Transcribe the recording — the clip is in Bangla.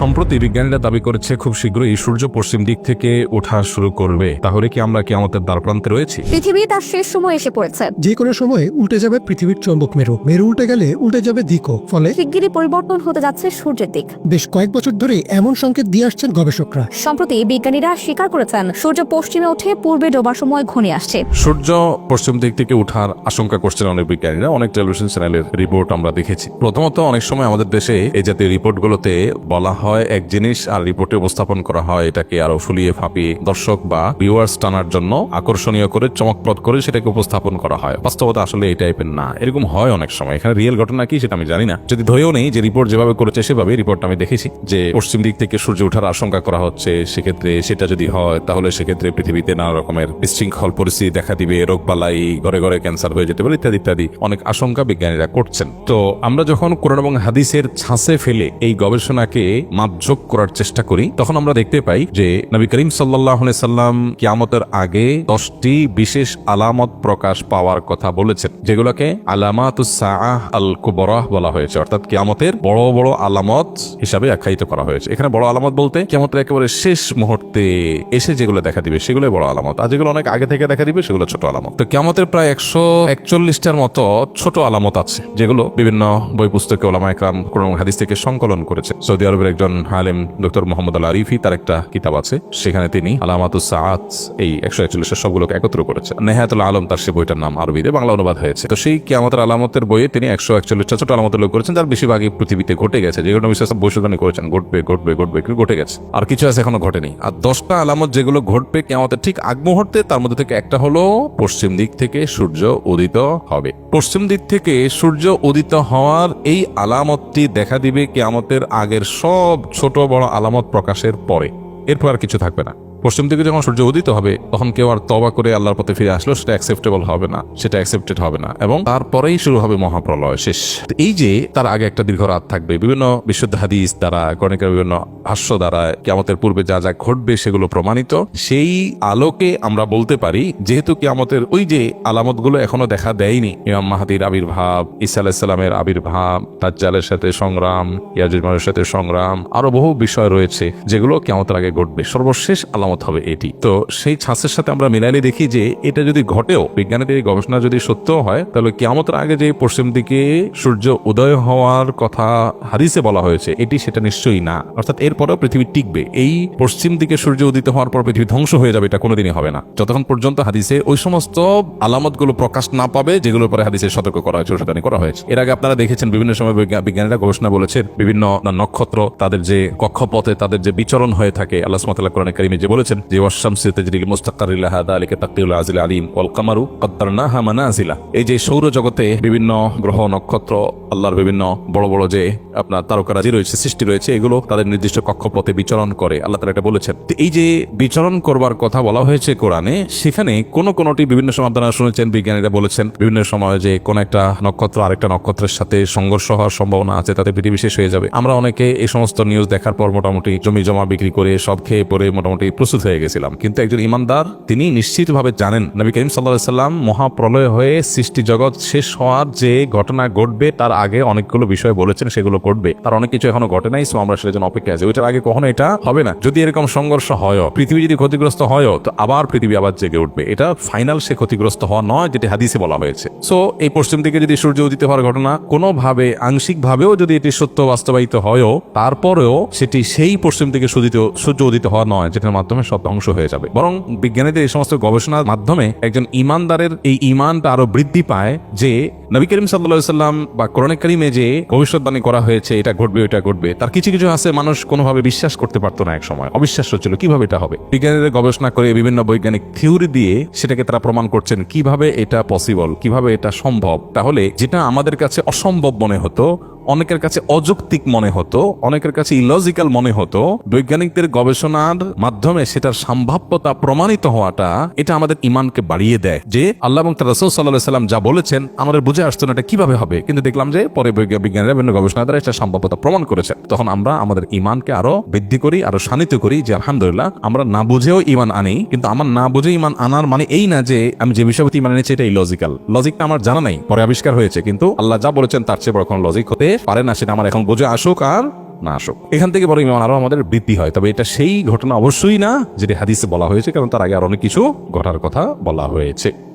সম্প্রতি বিজ্ঞানীরা দাবি করেছে খুব শীঘ্রই সূর্য পশ্চিম দিক থেকে ওঠা শুরু করবে। তাহলে কি আমরা কি আমাদের দ্বারপ্রান্তে রয়েছি? পৃথিবী তার শেষ সময় এসে পড়েছে। যে কোনো সময় উল্টে যাবে পৃথিবীর চৌম্বক মেরু। মেরু উল্টে গেলে উল্টে যাবে দিকও ফলে শিগগিরই পরিবর্তন হতে যাচ্ছে সূর্যের দিক। বেশ কয়েক বছর ধরে এমন সংকেত দিয়ে আসছেন গবেষকরা। সম্প্রতি বিজ্ঞানীরা স্বীকার করেছেন সূর্য পশ্চিমে উঠে পূর্বে ডোবার সময় ঘনিয়ে আসছে। সূর্য পশ্চিম দিক থেকে ওঠার আশঙ্কা করছেন অনেক বিজ্ঞানীরা। অনেক টেলিভিশন চ্যানেলের রিপোর্ট আমরা দেখেছি। প্রথমত অনেক সময় আমাদের দেশে এই জাতীয় রিপোর্টগুলোতে বলা হয় এক জিনিস আর রিপোর্টে উপস্থাপন করা হয়, এটাকে আরও ফুলিয়ে ফাঁপিয়ে দর্শক বা ভিউয়ার্স টানার জন্য আকর্ষণীয় করে, চমকপ্রদ করে সেটাকে উপস্থাপন করা হয়। বাস্তবতা আসলে এই টাইপের না। এরকম হয় অনেক সময়। এখানে রিয়েল ঘটনা কি সেটা আমি জানি না। যদি ধরেও নেই যে রিপোর্ট যেভাবে করেছে সেভাবে রিপোর্ট আমি দেখেছি যে পশ্চিম দিক থেকে সূর্য ওঠার আশঙ্কা করা হচ্ছে, সেক্ষেত্রে সেটা যদি হয় তাহলে সেক্ষেত্রে পৃথিবীতে নানা রকমের বিশৃঙ্খল পরিস্থিতি দেখা দিবে রোগবালাই ঘরে ঘরে ক্যান্সার হয়ে যেতে পারে ইত্যাদি ইত্যাদি। অনেক আশঙ্কা বিজ্ঞানীরা করছেন। তো আমরা যখন কোরআন এবং হাদিসের ছাঁচে ফেলে এই গবেষণাকে মাপঝোক করার চেষ্টা করি, তখন আমরা দেখতে পাই যে নবী করিম সাল্লাহ সাল্লাম কিয়ামতের আগে দশটি বিশেষ আলামত প্রকাশ পাওয়ার কথা বলেছেন, যেগুলোকে আলামাত আল কুবরাহ বলা হয়েছে। অর্থাৎ কিয়ামতের বড় বড় আলামত হিসাবে আখ্যায়িত করা হয়েছে। এখানে বড় আলামত বলতে কিয়ামতের একেবারে শেষ মুহূর্তে এসে যেগুলো দেখা দিবে সেগুলো বড় আলামত। আর যেগুলো অনেক আগে থেকে দেখা দিবে, সেগুলো ছোট আলামত। তো কিয়ামতের প্রায় একশো একচল্লিশটার মতো ছোট আলামত আছে, যেগুলো বিভিন্ন বই পুস্তকে ওলামা একরাম কোরআন হাদিস থেকে সংকলন করেছে। সৌদি আরবের একজন আলেম ডক্টর মোহাম্মদ আল আরিফি তার একটা কিতাব আছে। সেখানে তিনি আলামাতুস সাআত, এই একশো একচল্লিশের সবগুলোকে একত্র করেছে নেহায়াতুল আলম তার সে বইটার নাম আরবিতে বাংলা অনুবাদ হয়েছে। তো সেই কিয়ামতের আলামতের বইয়ে তিনি একশো একচল্লিশটা ছোট আলামতের লোক করেছেন, যার বেশিরভাগই পৃথিবীতে ঘটে গেছে। যেগুলো বিশ্বাস ভবিষ্যৎবাণী করেছেন, ঘটবে ঘটবে ঘটবে ঘটে গেছে। আর কিছু আছে এখনও ঘটেনি। আর দশটা আলামত যেগুলো ঘটবে কেমতের ঠিক আগ মুহূর্তে, তার মধ্যে থেকে একটা হলো, পশ্চিম দিক থেকে সূর্য উদিত হবে। পশ্চিম দিক থেকে সূর্য উদিত হওয়ার এই আলামতটি দেখা দিবে কেয়ামতের আগের সব ছোট বড় আলামত প্রকাশের পরে। এরপর আর কিছু থাকবে না। পশ্চিম দিকে যখন সূর্য উদিত হবে, তখন কেউ আর তবা করে আল্লাহর পথে ফিরে আসলো সেটা অ্যাকসেপ্টেবল হবে না, সেটা অ্যাকসেপ্টেড হবে না এবং তারপরেই শুরু হবে মহাপ্রলয় শেষ। এই যে তার আগে একটা দীর্ঘ রাত থাকবে, বিভিন্ন বিশুদ্ধ হাদিস দ্বারা গণিকের বিভিন্ন হাস্য দ্বারা কেমতের পূর্বে যা যা ঘটবে সেগুলো প্রমাণিত। সেই আলোকে আমরা বলতে পারি, যেহেতু কেয়ামতের ওই যে আলামতগুলো এখনও দেখা দেয়নি, ইমাম মাহাদির আবির্ভাব ইসা আলাহিসাল্লামের আবির্ভাব তাজ্জালের সাথে সংগ্রাম ইয়াজুজমানের সাথে সংগ্রাম, আরও বহু বিষয় রয়েছে যেগুলো কেমতের আগে ঘটবে। সর্বশেষ আলামত হবে এটি। তো সেই ছাঁচের সাথে আমরা মিলাইলে দেখি যে এটা যদি ঘটেও বিজ্ঞানীদের এই গবেষণা যদি সত্য হয়, তাহলে কেমতের আগে যে পশ্চিম দিকে সূর্য উদয় হওয়ার কথা হাদিসে বলা হয়েছে, এটি সেটা নিশ্চয়ই না। অর্থাৎ এরপরেও পৃথিবী টিকবে। এই পশ্চিম দিকে সূর্য উদিত হওয়ার পর পৃথিবী ধ্বংস হয়ে যাবে, এটা কোনোদিনই হবে না। যতক্ষণ পর্যন্ত হাদিসে ওই সমস্ত আলামতগুলো প্রকাশ না পাবে, যেগুলোর পরে হাদিসে সতর্ক করা হয়েছে সেটা করা হয়েছে। এর আগে আপনারা দেখেছেন বিভিন্ন সময় বিজ্ঞানীরা গবেষণা বলেছেন, বিভিন্ন নক্ষত্র তাদের যে কক্ষপথে তাদের যে বিচরণ হয়ে থাকে, আল্লাহ সুবহানাহু কোরআন কারিমে যে বলেছেন যে ওয়াশামসি তাজরিল মুস্তাকারিল্লাহ দালিকা তাকদিরুল আজিল আলিম ওয়াল কামারু কদ্দারনাহা মানাজিলা। এই যে সৌর জগতে বিভিন্ন গ্রহ, নক্ষত্র, আল্লাহর বিভিন্ন বড় বড় যে আপনার তারকারাজি রয়েছে, সৃষ্টি রয়েছে, এগুলো তাদের নির্দিষ্ট কক্ষপথে বিচরণ করে। আল্লাহ তালা এটা বলেছেন। তো এই যে বিচরণ করবার কথা বলা হয়েছে কোরআনে, সেখানে কোন কোনটি বিভিন্ন সময় আপনারা শুনেছেন, বিজ্ঞানীরা বলেছেন, বিভিন্ন সময় যে কোন একটা নক্ষত্র আরেকটা নক্ষত্রের সাথে সংঘর্ষ হওয়ার সম্ভাবনা আছে, তাতে পৃথিবী শেষ হয়ে যাবে। আমরা অনেকে এই সমস্ত নিউজ দেখার পর মোটামুটি জমি জমা বিক্রি করে সব খেয়ে পরে মোটামুটি প্রস্তুত হয়ে গেছিলাম। কিন্তু একজন ইমানদার, তিনি নিশ্চিতভাবে জানেন, নবী করিম সাল্লাহ সাল্লাম মহাপ্রলয় হয়ে সৃষ্টি জগৎ শেষ হওয়ার যে ঘটনা ঘটবে, তার আগে অনেকগুলো বিষয় বলেছেন, সেগুলো ঘটবে। তার অনেক কিছু এখনও ঘটে নাই, সো আমরা সেটার জন্য অপেক্ষা আছে। ওইটার আগে কখনো এটা হবে না। যদি এরকম সংঘর্ষ হয় পৃথিবী যদি ক্ষতিগ্রস্ত হয় তো আবার পৃথিবী আবার জেগে উঠবে। এটা ফাইনাল সে ক্ষতিগ্রস্ত হওয়া নয়, যেটি হাদিসে বলা হয়েছে। সো এই পশ্চিম দিকে যদি সূর্য উদিত হওয়ার ঘটনা, কোনোভাবে আংশিক ভাবেও যদি এটি সত্য বাস্তবায়িত হয়ও, তারপরেও সেটি সেই পশ্চিম দিকে সূর্য উদিত হওয়া নয়, যেটার মাধ্যমে সব ধ্বংস হয়ে যাবে। বরং বিজ্ঞানীদের এই সমস্ত গবেষণার মাধ্যমে একজন ইমানদারের এই ইমানটা আরও বৃদ্ধি পায় যে নবী করিম সাল্লা সাল্লাম বা কোরআন করিমে যে ভবিষ্যৎবাণী করা হয়েছে, এটা ঘটবে এটা ঘটবে, তার কিছু কিছু আছে মানুষ কোনোভাবে বিশ্বাস করতে পারতো না এক সময় অবিশ্বাস্য ছিল, কীভাবে এটা হবে? বিজ্ঞানীদের গবেষণা করে বিভিন্ন বৈজ্ঞানিক থিওরি দিয়ে সেটাকে তারা প্রমাণ করছেন, কীভাবে এটা পসিবল কীভাবে এটা সম্ভব। তাহলে যেটা আমাদের কাছে অসম্ভব মনে হতো অনেকের কাছে অযৌক্তিক মনে হতো, অনেকের কাছে ইলজিক্যাল মনে হতো। বৈজ্ঞানিকদের গবেষণার মাধ্যমে সেটার সম্ভাব্যতা প্রমাণিত হওয়াটা এটা আমাদের ইমানকে বাড়িয়ে দেয় যে আল্লাহ এবং তার রসুল সাল্লাহ সাল্লাম যা বলেছেন আমাদের বুঝে আসতো না এটা কীভাবে হবে। কিন্তু দেখলাম যে পরে বৈজ্ঞা- বিজ্ঞানীরা, বিভিন্ন গবেষণা দ্বারা এটা সম্ভাব্যতা প্রমাণ করেছেন। তখন আমরা আমাদের ইমানকে আরও বৃদ্ধি করি, আরও শানিত করি যে আলহামদুলিল্লাহ আমরা না বুঝেও ইমান আনি, কিন্তু আমার না বুঝে ইমান আনার মানে এই না যে আমি যে বিষয়বতী ইমান এনেছি এটা ইলজিক্যাল লজিকটা আমার জানা নাই, পরে আবিষ্কার হয়েছে। কিন্তু আল্লাহ যা বলেছেন তার চেয়ে বড় কোনো লজিক হতে পারে না সেটা আমার এখন বোঝে আসুক আর না আসুক। এখান থেকে বড় ইমান আরও আমাদের বৃদ্ধি হয়। তবে এটা সেই ঘটনা অবশ্যই না, যেটি হাদিসে বলা হয়েছে, কারণ তার আগে আর অনেক কিছু ঘটার কথা বলা হয়েছে।